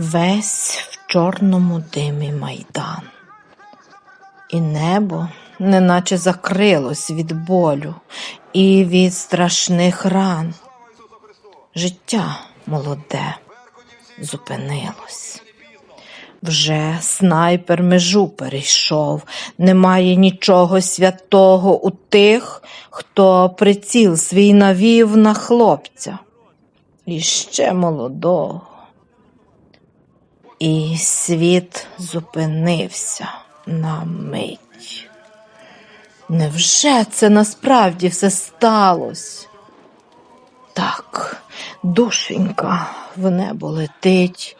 Весь в чорному димі майдан. І небо неначе закрилось від болю і від страшних ран. Життя молоде зупинилось. Вже снайпер межу перейшов, немає нічого святого у тих, хто приціл свій навів на хлопця. І ще молодого. І світ зупинився на мить. Невже це насправді все сталося? Так, душенька в небо летить,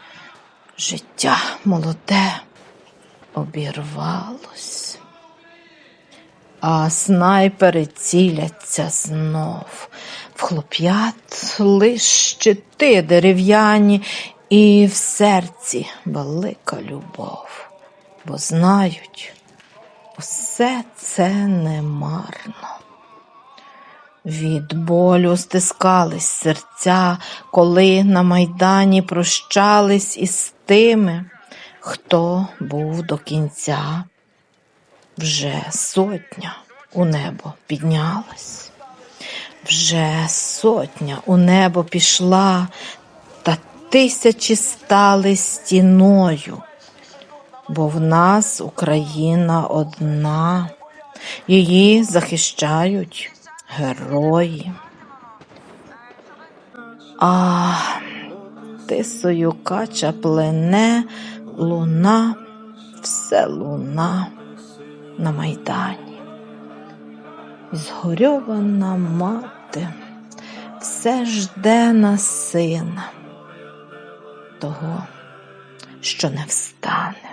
життя молоде обірвалось. А снайпери ціляться знов. В хлоп'ят лиш щити дерев'яні, і в серці велика любов, бо знають, усе це не марно. Від болю стискались серця, коли на майдані прощались із тими, хто був до кінця. Вже сотня у небо піднялась, вже сотня у небо пішла, тисячі стали стіною, бо в нас Україна одна, її захищають герої. А тисою кача плене, луна, все луна на майдані. Згорьована мати все жде на сина, того, що не встане.